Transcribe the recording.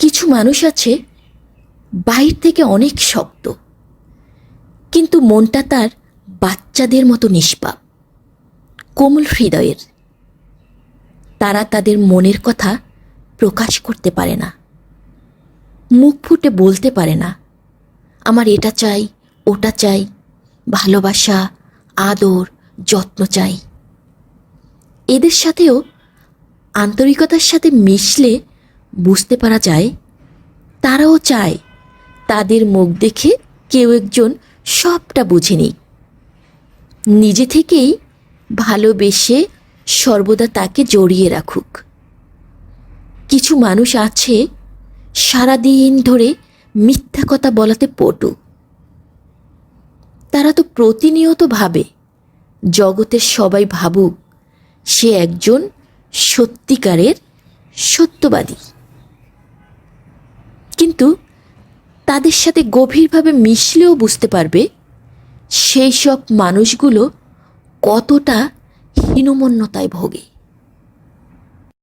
কিছু মানুষ আছে বাইর থেকে অনেক শক্ত, কিন্তু মনটা তার বাচ্চাদের মতো নিষ্পাপ, কোমল হৃদয়ের। তারা তাদের মনের কথা প্রকাশ করতে পারে না, মুখ ফুটে বলতে পারে না, আমার এটা চাই, ওটা চাই, ভালোবাসা, আদর, যত্ন চাই। এদের সাথেও আন্তরিকতার সাথে মিশলে বুঝতে পারা যায়, তারাও চায় তাদের মুখ দেখে কেউ একজন সবটা বুঝে নিক। নিজে থেকেই ভালোবেসে সর্বদা তাকে জড়িয়ে রাখুক। কিছু মানুষ আছে সারাদিন ধরে মিথ্যা কথা বলাতে পটু। তারা তো প্রতিনিয়ত ভাবে, জগতের সবাই ভাবুক সে একজন সত্যিকারের সত্যবাদী। তাদের সাথে গভীরভাবে মিশলেও বুঝতে পারবে সেই সব মানুষগুলো কতটা হীনমন্যতায় ভোগে।